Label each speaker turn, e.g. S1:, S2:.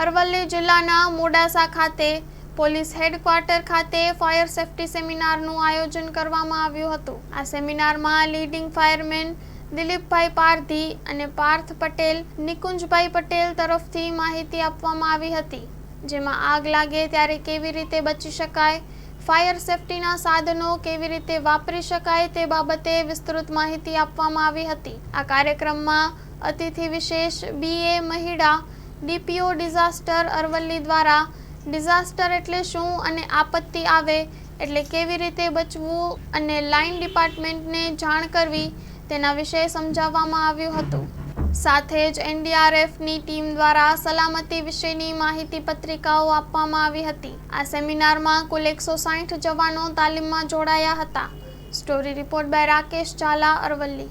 S1: અરવલ્લી જિલ્લાના મોડાસા ખાતે police headquarter ખાતે ફાયર સેફટી સેમિનારનું આયોજન કરવામાં આવ્યું હતું. આ સેમિનારમાં લીડિંગ ફાયરમેન દિલીપભાઈ પારધી અને પાર્થ પટેલ, નિકુંજભાઈ પટેલ તરફથી માહિતી આપવામાં આવી હતી, જેમાં આગ લાગે ત્યારે કેવી રીતે બચી શકાય, ફાયર સેફટીના સાધનો કેવી રીતે વાપરી શકાય તે બાબતે વિસ્તૃત માહિતી આપવામાં આવી હતી. આ કાર્યક્રમમાં અતિથિ વિશેષ BA Mahida DPO disaster Aravalli દ્વારા. ડિઝાસ્ટર એટલે શું અને આપત્તિ આવે? એટલે કેવી રીતે બચવું અને લાઇન ડિપાર્ટમેન્ટને જાણ કરવી? તેના વિશે સમજાવવામાં આવ્યું હતું. સાથે જ એનડીઆરએફની ટીમ દ્વારા સલામતી વિશેની માહિતી પત્રિકાઓ આપવામાં આવી હતી. આ સેમિનારમાં કુલ એકસો સાઠ જવાનો તાલીમમાં જોડાયા હતા. Story report by Rakesh Zala, Aravalli.